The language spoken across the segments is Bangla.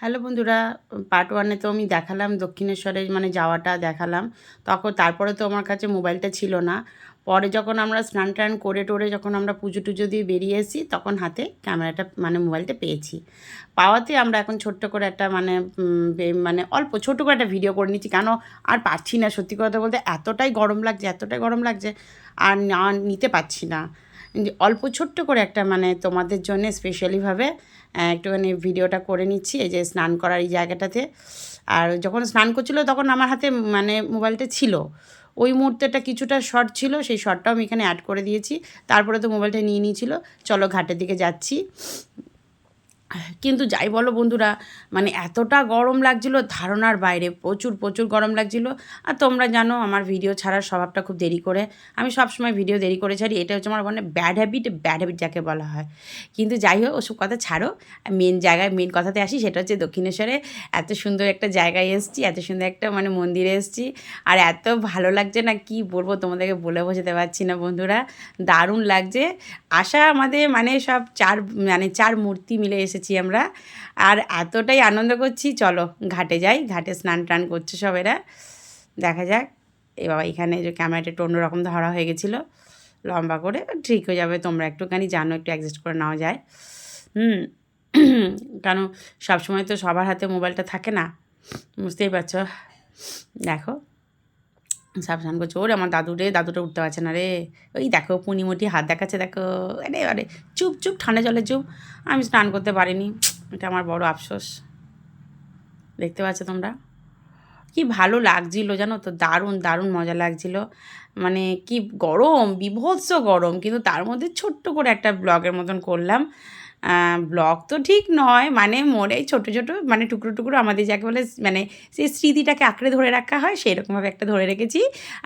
হ্যালো বন্ধুরা পার্ট ওয়ানে তো আমি দেখালাম দক্ষিণেশ্বরে মানে যাওয়াটা দেখালাম। তখন তারপরে তো আমার কাছে মোবাইলটা ছিল না। পরে যখন আমরা স্নান টান করে টোরে যখন আমরা পুজো টুজো দিয়ে বেরিয়ে এসেছি, তখন হাতে ক্যামেরাটা মানে মোবাইলটা পেয়েছি। পাওয়াতে আমরা এখন ছোট্ট করে একটা মানে মানে অল্প ছোট করে একটা ভিডিও করে নিচ্ছি। কেন আর পারছি না, সত্যি কথা বলতে এতটাই গরম লাগছে, এতটাই গরম লাগছে, আর নিতে পারছি না। অল্প ছোট্ট করে একটা মানে তোমাদের জন্য স্পেশালিভাবে একটুখানি ভিডিওটা করে নিচ্ছি, এই যে স্নান করার এই জায়গাটাতে। আর যখন স্নান করছিল তখন আমার হাতে মানে মোবাইলটা ছিল। ওই মুহূর্তেটা কিছুটা শর্ট ছিল, সেই শর্টটাও আমি এখানে অ্যাড করে দিয়েছি। তারপরে তো মোবাইলটা নিয়ে নিয়েছিল। চলো ঘাটের দিকে যাচ্ছি। কিন্তু যাই বলো বন্ধুরা মানে এতটা গরম লাগছিল, ধারণার বাইরে, প্রচুর প্রচুর গরম লাগছিল। আর তোমরা জানো আমার ভিডিও ছাড়ার স্বভাবটা খুব দেরি করে। আমি সবসময় ভিডিও দেরি করে ছাড়ি, এটা হচ্ছে আমার মানে ব্যাড হ্যাবিট ব্যাড হ্যাবিট যাকে বলা হয়। কিন্তু যাই হোক, ওসব কথা ছাড়ো। মেন জায়গায় মেন কথাতে আসি, সেটা হচ্ছে দক্ষিণেশ্বরে এত সুন্দর একটা জায়গায় এসেছি, এত সুন্দর একটা মানে মন্দিরে এসেছি। আর এত ভালো লাগছে না, কি বলব তোমাদেরকে বলে বোঝাতে পারছি না বন্ধুরা। দারুণ লাগছে। আশা আমাদের মানে সব চার মানে চার মূর্তি মিলে এসেছি আমরা। আর এতটাই আনন্দ করছি, চলো ঘাটে যাই, ঘাটে স্নান টান করছে সব এরা দেখা যাক, এ বাবা এখানে যে ক্যামেরাটা একটু অন্যরকম ধরা হয়ে গেছিল, লম্বা করে ঠিক হয়ে যাবে, তোমরা একটুখানি জানো, একটু অ্যাডজাস্ট করে নেওয়া যায়। হুম কেন সবসময় তো সবার হাতে মোবাইলটা থাকে না, বুঝতেই পারছ? দেখো। সাবধান করছে। ওরে, আমার দাদু রে, দাদুটা উঠতে পারছে না রে। ওই দেখো পুনিমুটি হাত দেখাচ্ছে, দেখো। আরে আরে, চুপ চুপ, ঠান্ডা জলে চুপ। আমি স্নান করতে পারিনি। এটা আমার বড় আফসোস। দেখতে পাচ্ছ তোমরা? কি ভালো লাগছিল, জানো তো? দারুণ দারুণ মজা লাগছিল। মানে কি গরম, বিভৎস গরম। কিন্তু তার মধ্যে ছোট্ট করে একটা ব্লগের মতন করলাম। ব্লগ তো ঠিক নয়। মানে মনে ছোট ছোট মানে টুকরো টুকরো আমাদের যাকে বলে মানে সেই স্মৃতিটাকে আঁকড়ে ধরে রাখা হয় সেরকমভাবে একটা ধরে রেখেছি।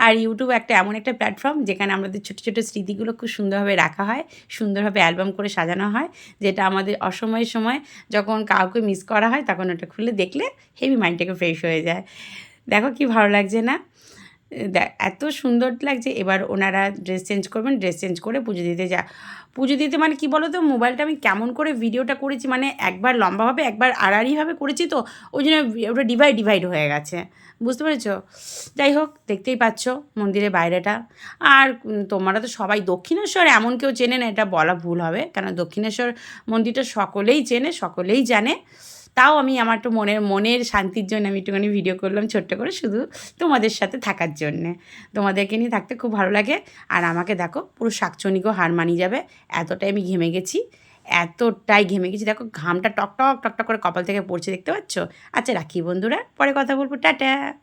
আর ইউটিউব একটা এমন একটা প্ল্যাটফর্ম যেখানে আমাদের ছোটো ছোটো স্মৃতিগুলো খুব সুন্দরভাবে রাখা হয়, সুন্দরভাবে অ্যালবাম করে সাজানো হয়, যেটা আমাদের অসময়ের সময় যখন কাউকে মিস করা হয়, তখন ওটা খুলে দেখলে হেভি মাইন্ডটাকে ফ্রেশ হয়ে যায়। দেখো কি ভালো লাগছে না? এত সুন্দর লাগছে। এবার ওনারা ড্রেস চেঞ্জ করবেন ড্রেস চেঞ্জ করে পুজো দিতে যা। পুজো দিতে মানে কি বলো তো মোবাইলটা আমি কেমন করে ভিডিওটা করেছি মানে একবার লম্বাভাবে, একবার আড়াআড়িভাবে করেছি তো, ওই জন্য ওটা ডিভাইড ডিভাইড হয়ে গেছে। বুঝতে পেরেছ? যাই হোক, দেখতেই পাচ্ছ মন্দিরের বাইরেটা। আর তোমরা তো সবাই দক্ষিণেশ্বর, এমন কেউ চেনে না, এটা বলা ভুল হবে। কারণ দক্ষিণেশ্বর মন্দিরটা সকলেই চেনে, সকলেই জানে। তাও আমি আমার একটু মনের মনের শান্তির জন্য আমি একটুখানি ভিডিও করলাম ছোট্ট করে শুধু তোমাদের সাথে থাকার জন্যে। তোমাদেরকে নিয়ে থাকতে খুব ভালো লাগে। আর আমাকে দেখো, পুরো শাকচনিকেও হার মানিয়ে যাবে। এতটাই আমি ঘেমে গেছি। এতটাই ঘেমে গেছি। দেখো, ঘামটা টকটক টক টক টক করে কপাল থেকে পড়ছে, দেখতে পাচ্ছ? আচ্ছা রাখি বন্ধুরা, পরে কথা বলব। টাটা!